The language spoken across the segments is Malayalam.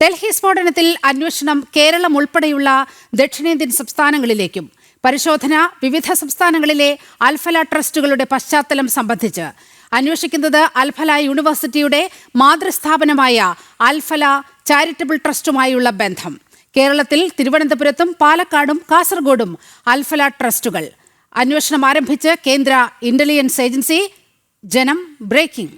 ഡൽഹി സ്ഫോടനത്തിൽ അന്വേഷണം കേരളം ഉൾപ്പെടെയുള്ള ദക്ഷിണേന്ത്യൻ സംസ്ഥാനങ്ങളിലേക്കും. പരിശോധന വിവിധ സംസ്ഥാനങ്ങളിലെ അൽഫല ട്രസ്റ്റുകളുടെ പശ്ചാത്തലം സംബന്ധിച്ച്. അന്വേഷിക്കുന്നത് അൽഫല യൂണിവേഴ്സിറ്റിയുടെ മാതൃസ്ഥാപനമായ അൽഫല ചാരിറ്റബിൾ ട്രസ്റ്റുമായുള്ള ബന്ധം. കേരളത്തിൽ തിരുവനന്തപുരത്തും പാലക്കാടും കാസർഗോഡും അൽഫല ട്രസ്റ്റുകൾ. അന്വേഷണം ആരംഭിച്ച് കേന്ദ്ര ഇന്റലിജൻസ് ഏജൻസി ജനം ബ്രേക്കിംഗ്.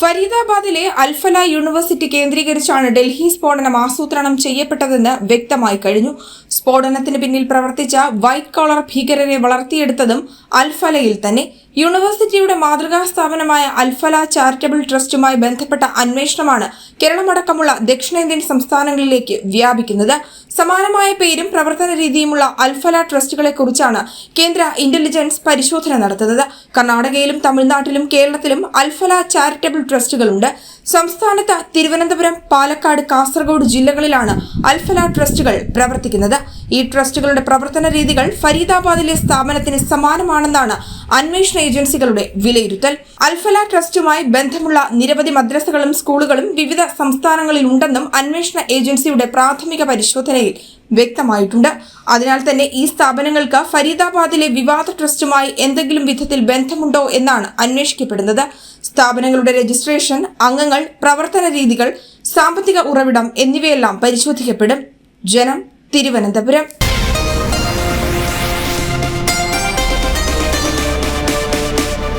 ഫരീദാബാദിലെ അൽഫല യൂണിവേഴ്സിറ്റി കേന്ദ്രീകരിച്ചാണ് ഡൽഹി സ്ഫോടനം ആസൂത്രണം ചെയ്യപ്പെട്ടതെന്ന് വ്യക്തമായി കഴിഞ്ഞു. സ്ഫോടനത്തിന് പിന്നിൽ പ്രവർത്തിച്ച വൈറ്റ് കോളർ ഭീകരരെ വളർത്തിയെടുത്തതും അൽഫലയിൽ തന്നെ. യൂണിവേഴ്സിറ്റിയുടെ മാതൃകാ സ്ഥാപനമായ അൽഫല ചാരിറ്റബിൾ ട്രസ്റ്റുമായി ബന്ധപ്പെട്ട അന്വേഷണമാണ് കേരളമടക്കമുള്ള ദക്ഷിണേന്ത്യൻ സംസ്ഥാനങ്ങളിലേക്ക് വ്യാപിക്കുന്നത്. സമാനമായ പേരും പ്രവർത്തന രീതിയുമുള്ള അൽഫല ട്രസ്റ്റുകളെ കുറിച്ചാണ് കേന്ദ്ര ഇന്റലിജൻസ് പരിശോധന നടത്തുന്നത്. കർണാടകയിലും തമിഴ്നാട്ടിലും കേരളത്തിലും അൽഫല ചാരിറ്റബിൾ ട്രസ്റ്റുകളുണ്ട്. സംസ്ഥാനത്ത് തിരുവനന്തപുരം പാലക്കാട് കാസർഗോഡ് ജില്ലകളിലാണ് അൽഫല ട്രസ്റ്റുകൾ പ്രവർത്തിക്കുന്നത്. ഈ ട്രസ്റ്റുകളുടെ പ്രവർത്തന രീതികൾ ഫരീദാബാദിലെ സ്ഥാപനത്തിന് സമാനമാണെന്നാണ് അന്വേഷണ ഏജൻസികളുടെ വിലയിരുത്തൽ. അൽഫല ട്രസ്റ്റുമായി ബന്ധമുള്ള നിരവധി മദ്രസകളും സ്കൂളുകളും വിവിധ സംസ്ഥാനങ്ങളിൽ ഉണ്ടെന്നും അന്വേഷണ ഏജൻസിയുടെ പ്രാഥമിക പരിശോധനയിൽ വ്യക്തമായിട്ടുണ്ട്. അതിനാൽ തന്നെ ഈ സ്ഥാപനങ്ങൾക്ക് ഫരീദാബാദിലെ വിവാദ ട്രസ്റ്റുമായി എന്തെങ്കിലും വിധത്തിൽ ബന്ധമുണ്ടോ എന്നാണ് അന്വേഷിക്കപ്പെടുന്നത്. സ്ഥാപനങ്ങളുടെ രജിസ്ട്രേഷൻ അംഗങ്ങൾ പ്രവർത്തന രീതികൾ സാമ്പത്തിക ഉറവിടം എന്നിവയെല്ലാം പരിശോധിക്കപ്പെടും. ജനം തിരുവനന്തപുരം.